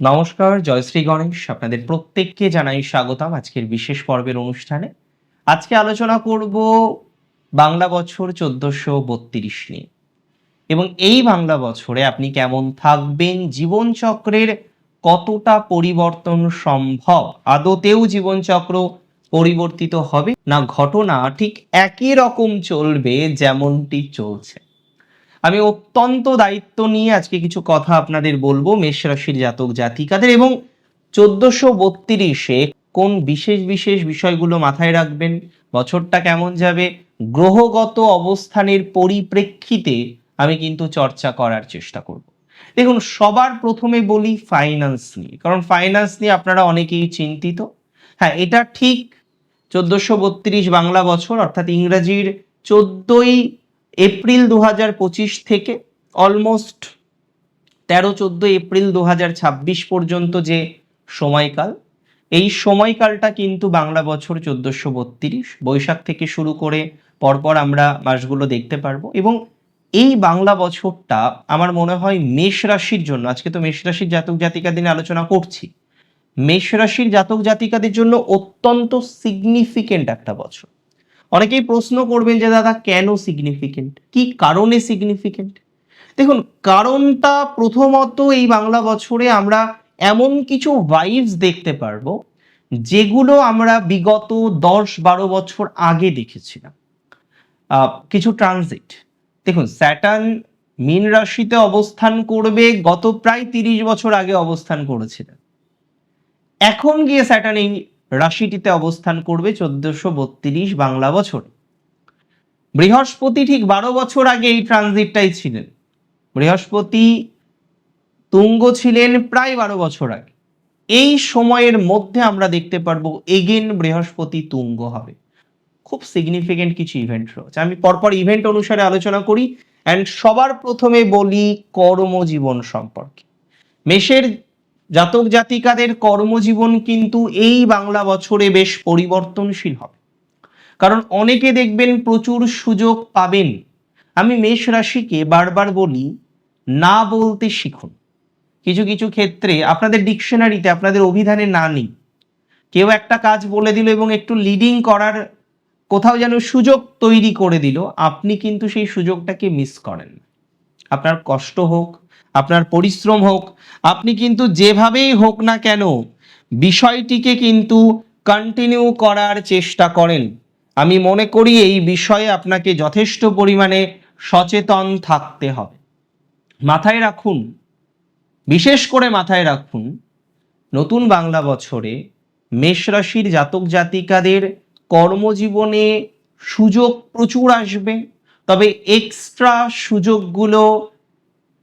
নমস্কার জয়শ্রী গণেশ। আপনাদের প্রত্যেককে জানাই স্বাগতম আজকের বিশেষ পর্বের অনুষ্ঠানে। আজকে আলোচনা করব বাংলা বছর চোদ্দশো বত্রিশ নিয়ে। এবং এই বাংলা বছরে আপনি কেমন থাকবেন, জীবনচক্রের কতটা পরিবর্তন সম্ভব, আদতেও জীবনচক্র পরিবর্তিত হবে না, ঘটনা ঠিক একই রকম চলবে যেমনটি চলছে। আমি অত্যন্ত দায়িত্ব নিয়ে আজকে কিছু কথা আপনাদের বলব মেষ রাশির জাতক জাতিকাদের এবং চোদ্দশো বত্রিশে কোন বিশেষ বিশেষ বিষয়গুলো মাথায় রাখবেন, বছরটা কেমন যাবে, গ্রহগত অবস্থানের পরিপ্রেক্ষিতে আমি কিন্তু চর্চা করার চেষ্টা করব। দেখুন, সবার প্রথমে বলি ফাইন্যান্স নিয়ে, কারণ ফাইন্যান্স নিয়ে আপনারা অনেকেই চিন্তিত। হ্যাঁ এটা ঠিক চোদ্দশো বত্রিশ বাংলা বছর, অর্থাৎ ইংরাজির চোদ্দই এপ্রিল দু পঁচিশ থেকে অলমোস্ট তেরো চোদ্দ এপ্রিল দু হাজার ছাব্বিশ পর্যন্ত যে সময়কাল, এই সময়কালটা কিন্তু বাংলা বছর চোদ্দশো বত্রিশ, বৈশাখ থেকে শুরু করে পরপর আমরা মাসগুলো দেখতে পারব। এবং এই বাংলা বছরটা আমার মনে হয় মেষ রাশির জন্য, আজকে তো মেষ রাশির জাতক জাতিকা দিনে আলোচনা করছি, মেষ রাশির জাতক জাতিকাদের জন্য অত্যন্ত সিগনিফিকেন্ট একটা বছর। অনেকেই প্রশ্ন করবেন যে, দাদা, কেন সিগনিফিকেন্ট কি কারণে সিগনিফিকেন্ট দেখুন, কারণটা প্রথমত এই বাংলা বছরে আমরা এমন কিছু ভাইবস দেখতে পারব, যেগুলো আমরা বিগত দশ বারো বছর আগে দেখেছিলাম। কিছু ট্রানজিট দেখুন স্যাটার্ন মীন রাশিতে অবস্থান করবে, গত প্রায় তিরিশ বছর আগে অবস্থান করেছিলেন। এখন গিয়ে স্যাটার্ন এই রাশিটিতে অবস্থান করবে চোদ্দশো বত্রিশ বাংলা বছর। বৃহস্পতি ঠিক বারো বছর আগে এই ট্রানজিটটাই ছিলেন। বৃহস্পতি তুঙ্গ ছিলেন প্রায় বারো বছর আগে। এই সময়ের মধ্যে আমরা দেখতে পারব এগেন বৃহস্পতি তুঙ্গ হবে। খুব সিগনিফিকেন্ট কিছু ইভেন্ট রয়েছে। আমি পরপর ইভেন্ট অনুসারে আলোচনা করি অ্যান্ড সবার প্রথমে বলি কর্মজীবন সম্পর্কে। মেষের জাতক জাতিকাদের কর্মজীবন কিন্তু এই বাংলা বছরে বেশ পরিবর্তনশীল হবে। কারণ অনেকে দেখবেন প্রচুর সুযোগ পাবেন। আমি মেষ রাশিকে বারবার বলি, না বলতে শিখুন। কিছু কিছু ক্ষেত্রে আপনাদের ডিকশনারিতে আপনাদের অভিধানে না নেই। কেউ একটা কাজ বলে দিল এবং একটু লিডিং করার কোথাও যেন সুযোগ তৈরি করে দিল, আপনি কিন্তু সেই সুযোগটাকে মিস করেন আপনার কষ্ট হোক আপনার পরিশ্রম হোক, আপনি কিন্তু যেভাবেই হোক না কেন, বিষয়টিকে কিন্তু কন্টিনিউ করার চেষ্টা করেন। আমি মনে করি এই বিষয়ে আপনাকে যথেষ্ট পরিমাণে সচেতন থাকতে হবে। মাথায় রাখুন, বিশেষ করে মাথায় রাখুন, নতুন বাংলা বছরে মেষ রাশির জাতক জাতিকাদের কর্মজীবনে সুযোগ প্রচুর আসবে, তবে এক্সট্রা সুযোগগুলো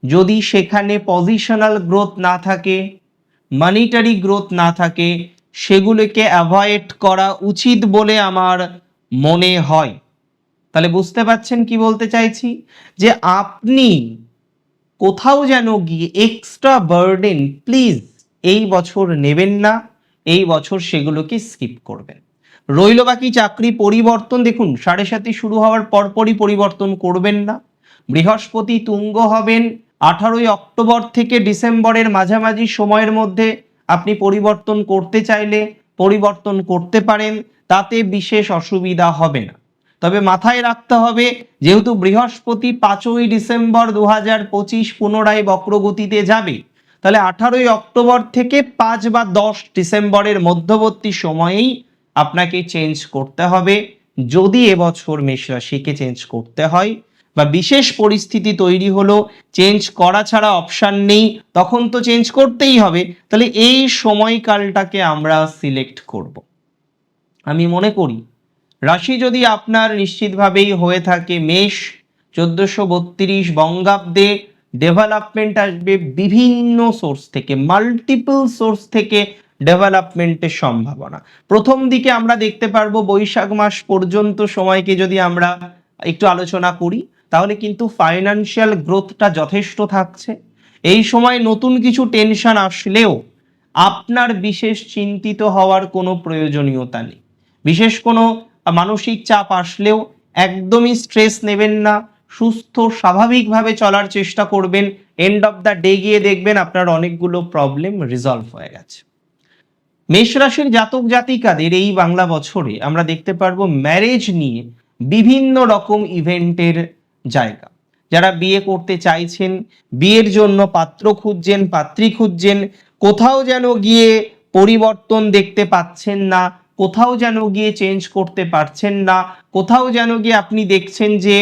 যদি সেখানে পজিশনাল গ্রোথ না থাকে মানিটারি গ্রোথ না থাকে, সেগুলোকে অ্যাভয়েড করা উচিত বলে আমার মনে হয়। তাহলে বুঝতে পারছেন কি বলতে চাইছি? যে আপনি কোথাও যেন গিয়ে এক্সট্রা বার্ডেন প্লিজ এই বছর নেবেন না, এই বছর সেগুলোকে স্কিপ করবেন। রইল বাকি চাকরি পরিবর্তন, দেখুন, সাড়ে সাথে শুরু হওয়ার পরপরই পরিবর্তন করবেন না। বৃহস্পতি তুঙ্গ হবেন আঠারোই অক্টোবর থেকে ডিসেম্বরের মাঝামাঝি সময়ের মধ্যে আপনি পরিবর্তন করতে চাইলে পরিবর্তন করতে পারেন, তাতে বিশেষ অসুবিধা হবে না। তবে মাথায় রাখতে হবে, যেহেতু বৃহস্পতি পাঁচই ডিসেম্বর দু হাজার পঁচিশ পুনরায় বক্রগতিতে যাবে, তাহলে আঠারোই অক্টোবর থেকে পাঁচ বা দশ ডিসেম্বরের মধ্যবর্তী সময়েই আপনাকে চেঞ্জ করতে হবে। যদি এবছর মেষ রাশিকে চেঞ্জ করতে হয় বা বিশেষ পরিস্থিতি তৈরি হলো চেঞ্জ করা ছাড়া অপশান নেই, তখন তো চেঞ্জ করতেই হবে। তাহলে এই সময়কালটাকে আমরা সিলেক্ট করব। আমি মনে করি, রাশি যদি আপনার নিশ্চিতভাবেই হয়ে থাকে, মেষ, চোদ্দশো বত্রিশ, বঙ্গাব্দে ডেভেলপমেন্ট আসবে বিভিন্ন সোর্স থেকে মাল্টিপল সোর্স থেকে ডেভেলপমেন্টের সম্ভাবনা। প্রথম দিকে আমরা দেখতে পারব বৈশাখ মাস পর্যন্ত সময়কে যদি আমরা একটু আলোচনা করি তাহলে কিন্তু ফাইনান্সিয়াল গ্রোথটা যথেষ্ট থাকছে। এই সময় নতুন কিছু টেনশন আসলেও আপনার বিশেষ চিন্তিত হওয়ার কোনো প্রয়োজনীয়তা নেই। বিশেষ কোনো মানসিক চাপ আসলেও একদমই স্ট্রেস নেবেন না, সুস্থ স্বাভাবিকভাবে চলার চেষ্টা করবেন এন্ড অফ দ্য ডে গিয়ে দেখবেন আপনার অনেকগুলো প্রবলেম রিজলভ হয়ে গেছে। মেষ রাশির জাতক জাতিকাদের এই বাংলা বছরে আমরা দেখতে পারব ম্যারেজ নিয়ে বিভিন্ন রকম ইভেন্টের জায়গা। যারা বিয়ে করতে চাইছেন, বিয়ের জন্য পাত্র খুঁজছেন, পাত্রী খুঁজছেন, কোথাও যেন গিয়ে পরিবর্তন দেখতে পাচ্ছেন না, কোথাও যেন গিয়ে চেঞ্জ করতে পারছেন না, কোথাও যেন গিয়ে আপনি দেখছেন যে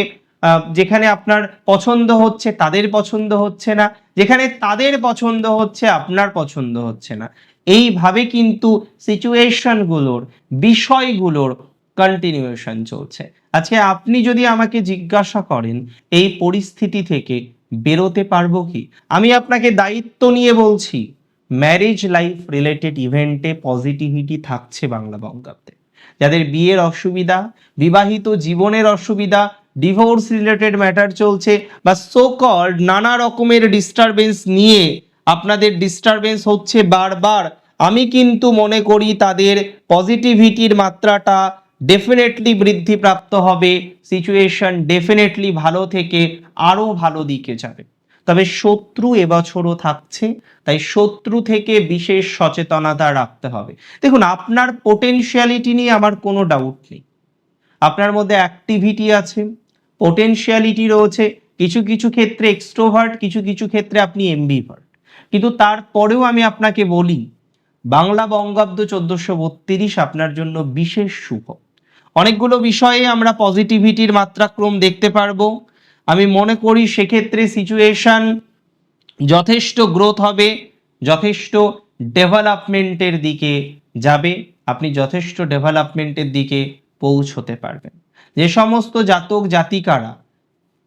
যেখানে আপনার পছন্দ হচ্ছে তাদের পছন্দ হচ্ছে না, যেখানে তাদের পছন্দ হচ্ছে আপনার পছন্দ হচ্ছে না। এইভাবে কিন্তু সিচুয়েশনগুলোর বিষয়গুলোর কন্টিনিউয়েশন চলছে। আজকে আপনি যদি আমাকে জিজ্ঞাসা করেন, এই পরিস্থিতি থেকে বেরোতে পারব কি? আমি আপনাকে দায়িত্ব নিয়ে বলছি ম্যারেজ লাইফ রিলেটেড ইভেন্টে পজিটিভিটি থাকছে বাংলা বঙ্গাব্দে। যাদের বিয়ের অসুবিধা, বিবাহিত জীবনের অসুবিধা ডিভোর্স রিলেটেড ম্যাটার চলছে, বা সো কল্ড নানা রকমের ডিস্টারবেন্স নিয়ে আপনাদের ডিস্টারবেন্স হচ্ছে বারবার, আমি কিন্তু মনে করি তাদের পজিটিভিটির মাত্রাটা ডেফিনেটলি বৃদ্ধিপ্রাপ্ত হবে সিচুয়েশন ডেফিনেটলি ভালো থেকে আরও ভালো দিকে যাবে। তবে শত্রু এবছরও থাকছে, তাই শত্রু থেকে বিশেষ সচেতনতা রাখতে হবে। দেখুন, আপনার পোটেনশিয়ালিটি নিয়ে আমার কোনো ডাউট নেই। আপনার মধ্যে অ্যাক্টিভিটি আছে পোটেনশিয়ালিটি রয়েছে, কিছু কিছু ক্ষেত্রে এক্সট্রোভার্ট কিছু কিছু ক্ষেত্রে আপনি এমবিভার্ট কিন্তু তারপরেও আমি আপনাকে বলি, বাংলা বঙ্গাব্দ চোদ্দশো বত্রিশ আপনার জন্য বিশেষ শুভ। অনেকগুলো বিষয়ে আমরা পজিটিভিটির মাত্রাক্রম দেখতে পারব। আমি মনে করি সেক্ষেত্রে সিচুয়েশন যথেষ্ট গ্রোথ হবে, যথেষ্ট ডেভেলপমেন্টের দিকে যাবে, আপনি যথেষ্ট ডেভেলপমেন্টের দিকে পৌঁছতে পারবেন। যে সমস্ত জাতক জাতিকারা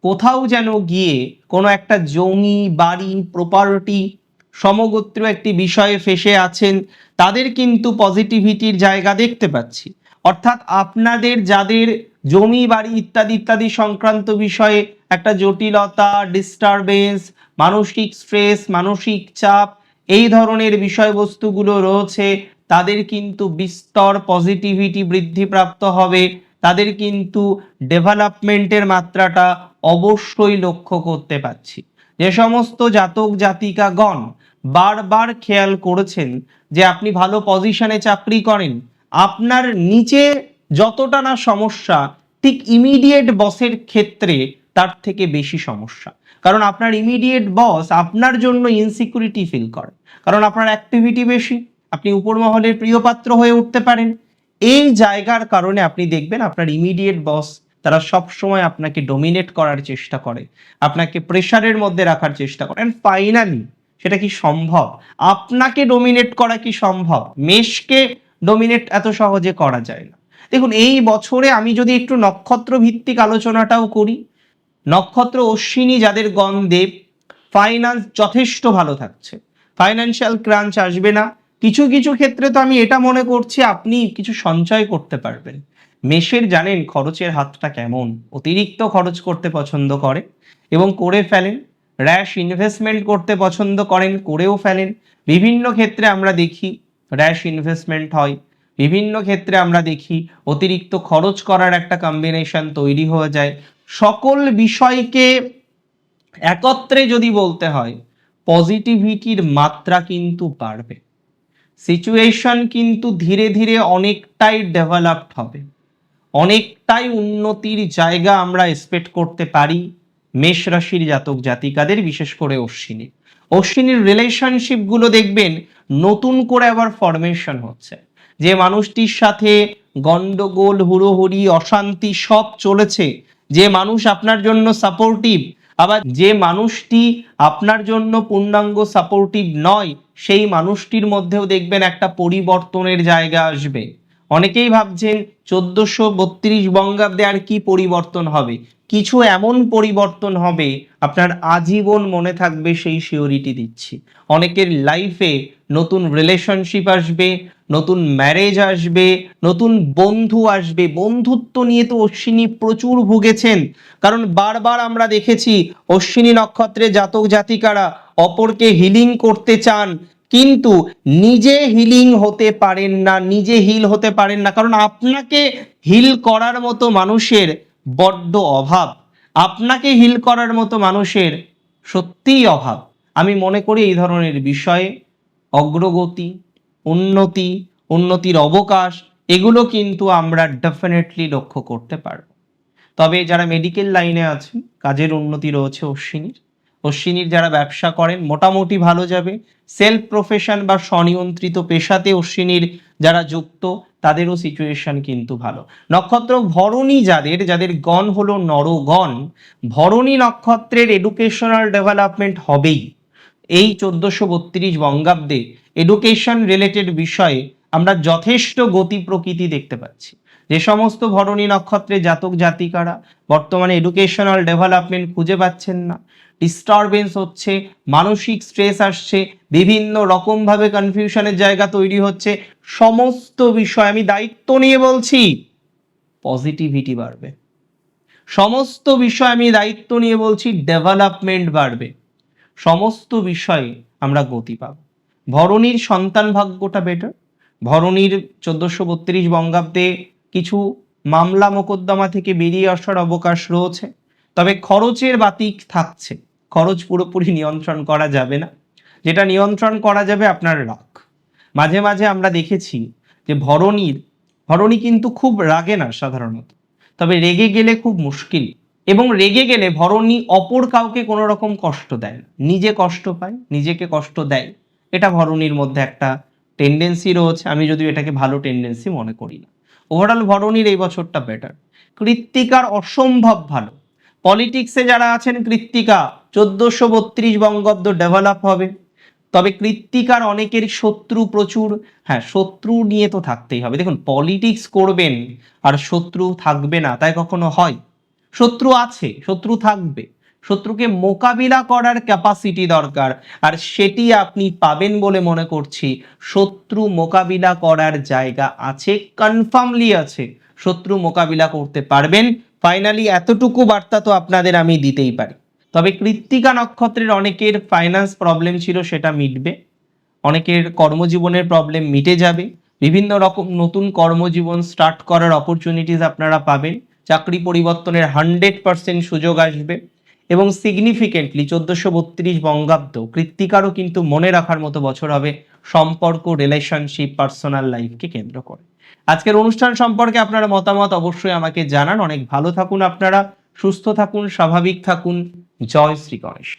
কোথাও যেন গিয়ে কোনো একটা জমি, বাড়ি প্রপার্টি সমগোত্র একটি বিষয়ে ফেসে আছেন, তাদের কিন্তু পজিটিভিটির জায়গা দেখতে পাচ্ছি। অর্থাৎ আপনাদের যাদের জমি, বাড়ি ইত্যাদি ইত্যাদি সংক্রান্ত বিষয়ে একটা জটিলতা ডিস্টারবেন্স মানসিক স্ট্রেস মানসিক চাপ, এই ধরনের বিষয়বস্তুগুলো রয়েছে, তাদের কিন্তু বিস্তর পজিটিভিটি বৃদ্ধিপ্রাপ্ত হবে। তাদের কিন্তু ডেভেলপমেন্টের মাত্রাটা অবশ্যই লক্ষ্য করতে পাচ্ছি যে সমস্ত জাতক, জাতিকাগণ বারবার খেয়াল করেছেন যে আপনি ভালো পজিশনে চাকরি করেন আপনার নিচে যতটা না সমস্যা, ঠিক ইমিডিয়েট বসের ক্ষেত্রে তার থেকে বেশি সমস্যা। কারণ আপনার ইমিডিয়েট বস আপনার জন্য ইনসিকিউরিটি ফিল করে। কারণ আপনার অ্যাক্টিভিটি বেশি, আপনি উপর মহলের প্রিয় পাত্র হয়ে উঠতে পারেন। এই জায়গার কারণে আপনি দেখবেন আপনার ইমিডিয়েট বস তারা সব সময় আপনাকে ডোমিনেট করার চেষ্টা করে, আপনাকে প্রেশারের মধ্যে রাখার চেষ্টা করে। অ্যান্ড ফাইনালি সেটা কি সম্ভব? আপনাকে ডোমিনেট করা কি সম্ভব? মেষকে ডোমিনেট এত সহজে করা যায় না। দেখুন, এই বছরে আমি যদি একটু নক্ষত্র ভিত্তিক আলোচনাটাও করি, নক্ষত্র অশ্বিনী যাদের গন্ধে ফাইন্যান্স যথেষ্ট ভালো থাকছে। ফাইন্যান্সিয়াল ক্রাঞ্চ আসবে না। কিছু কিছু ক্ষেত্রে তো আমি এটা মনে করছি, আপনি কিছু সঞ্চয় করতে পারবেন। মেষের জানেন খরচের হাতটা কেমন, অতিরিক্ত খরচ করতে পছন্দ করে এবং করে ফেলেন র্যাশ ইনভেস্টমেন্ট করতে পছন্দ করেন, করেও ফেলেন। বিভিন্ন ক্ষেত্রে আমরা দেখি র্যাশ ইনভেস্টমেন্ট হয়। বিভিন্ন ক্ষেত্রে আমরা দেখি অতিরিক্ত খরচ করার একটা কম্বিনেশন তৈরি হয়ে যায়। সকল বিষয়কে একত্রে যদি বলতে হয় পজিটিভিটির মাত্রা কিন্তু বাড়বে। সিচুয়েশন কিন্তু ধীরে ধীরে অনেকটাই ডেভেলপড হবে। অনেকটাই উন্নতির জায়গা আমরা এক্সপেক্ট করতে পারি মেষ রাশির জাতক জাতিকাদের, বিশেষ করে অশ্বিনী। অশ্বিনীর রিলেশনশিপগুলো দেখবেন নতুন করে আবার ফরমেশন হচ্ছে। যে মানুষটির সাথে গন্ডগোল, হুড়োহুড়ি, অশান্তি সব চলেছে, যে মানুষ আপনার জন্য সাপোর্টিভ আবার যে মানুষটি আপনার জন্য পূর্ণাঙ্গ সাপোর্টিভ নয়, সেই মানুষটির মধ্যেও দেখবেন একটা পরিবর্তনের জায়গা আসবে। অনেকেই ভাবছেন, চোদ্দশো বত্রিশ বঙ্গাব্দে আর কি পরিবর্তন হবে? কিছু এমন পরিবর্তন হবে, আপনার আজীবন মনে থাকবে সেই সিওরিটি দিচ্ছি। অনেকের লাইফে নতুন রিলেশনশিপ আসবে, নতুন ম্যারেজ আসবে, নতুন বন্ধু আসবে। বন্ধুত্ব নিয়ে তো অশ্বিনী প্রচুর ভুগেছেন। কারণ বারবার আমরা দেখেছি, অশ্বিনী নক্ষত্রে জাতক জাতিকারা অপরকে হিলিং করতে চান, কিন্তু নিজে হিলিং হতে পারেন না, নিজে হিল হতে পারেন না। কারণ আপনাকে হিল করার মতো মানুষের বড্ড অভাব। আপনাকে হিল করার মতো মানুষের সত্যিই অভাব। আমি মনে করি এই ধরনের বিষয়ে অগ্রগতি, উন্নতি, উন্নতির অবকাশ, এগুলো কিন্তু আমরা ডেফিনেটলি লক্ষ্য করতে পারব। তবে যারা মেডিকেল লাইনে আছেন, কাজের উন্নতি রয়েছে অশ্বিনীর। অশ্বিনীর যারা ব্যবসা করেন, মোটামুটি ভালো যাবে। সেলফ প্রফেশন বা স্বনিয়ন্ত্রিত পেশাতে অশ্বিনীর যারা যুক্ত তাদেরও সিচুয়েশন কিন্তু ভালো। নক্ষত্র ভরণী যাদের যাদের গণ হলো নরগণ, ভরণী নক্ষত্রের এডুকেশনাল ডেভেলপমেন্ট হবেই। এই চোদ্দশো বত্রিশ বঙ্গাব্দে এডুকেশন রিলেটেড বিষয়ে আমরা যথেষ্ট গতি প্রকৃতি দেখতে পাচ্ছি। যে সমস্ত ভরণী নক্ষত্রে জাতক জাতিকারা বর্তমানে এডুকেশনাল ডেভেলপমেন্ট খুঁজে পাচ্ছেন না। ডিস্টারবেন্স হচ্ছে, মানসিক স্ট্রেস আসছে, বিভিন্ন রকমভাবে কনফিউশনের জায়গা তৈরি হচ্ছে, সমস্ত বিষয় আমি দায়িত্ব নিয়ে বলছি পজিটিভিটি বাড়বে। সমস্ত বিষয় আমি দায়িত্ব নিয়ে বলছি ডেভেলপমেন্ট বাড়বে। সমস্ত বিষয়ে আমরা গতি পাব। ভরণীর সন্তান ভাগ্যটা বেটার ভরণীর চোদ্দশো বত্রিশ বঙ্গাব্দে কিছু মামলা মোকদ্দমা থেকে বেরিয়ে আসার অবকাশ রয়েছে। তবে খরচের বাতিক থাকছে। খরচ পুরোপুরি নিয়ন্ত্রণ করা যাবে না। যেটা নিয়ন্ত্রণ করা যাবে আপনার রাগ। মাঝে মাঝে আমরা দেখেছি যে ভরণীর, ভরণী কিন্তু খুব রাগে না সাধারণত। তবে রেগে গেলে খুব মুশকিল। এবং রেগে গেলে ভরণী অপর কাউকে কোনো রকম কষ্ট দেয় না। নিজে কষ্ট পায়, নিজেকে কষ্ট দেয়। এটা ভরণীর মধ্যে একটা টেন্ডেন্সি রয়েছে। আমি যদিও এটাকে ভালো টেন্ডেন্সি মনে করি না। ওভারঅল ভরণীর এই বছরটা বেটার কৃত্তিকার অসম্ভব ভালো। পলিটিক্সে যারা আছেন, কৃত্তিকা চোদ্দশো বত্রিশ বঙ্গাব্দ ডেভেলপ হবে। তবে কৃত্তিকার অনেকের শত্রু প্রচুর। হ্যাঁ শত্রু নিয়ে তো থাকতেই হবে। দেখুন পলিটিক্স করবেন আর শত্রু থাকবে না, তাই কখনো হয়? শত্রু আছে, শত্রু থাকবে। শত্রুকে মোকাবিলা করার ক্যাপাসিটি দরকার। আর সেটি আপনি পাবেন বলে মনে করছি, শত্রু মোকাবিলা করার জায়গা আছে কনফার্মলি আছে। শত্রু মোকাবিলা করতে পারবেন। ফাইনালি এতটুকু বার্তা তো আপনাদের আমি দিতেই পারি। তবে কৃত্তিকা নক্ষত্রের অনেকের ফাইন্যান্স প্রবলেম ছিল, সেটা মিটবে। অনেকের কর্মজীবনের প্রবলেম মিটে যাবে। বিভিন্ন রকম নতুন কর্মজীবন স্টার্ট করার অপরচুনিটিস আপনারা পাবেন। চাকরি পরিবর্তনের হান্ড্রেড পার্সেন্ট সুযোগ আসবে। এবং সিগনিফিকেন্টলি চোদ্দশো বত্রিশ বঙ্গাব্দ কৃত্তিকারও কিন্তু মনে রাখার মতো বছর হবে সম্পর্ক রিলেশনশিপ পার্সোনাল লাইফকে কেন্দ্র করে। আজকের অনুষ্ঠান সম্পর্কে আপনারা মতামত অবশ্যই আমাকে জানান। অনেক ভালো থাকুন আপনারা, সুস্থ থাকুন, স্বাভাবিক থাকুন। জয় শ্রী গণেশ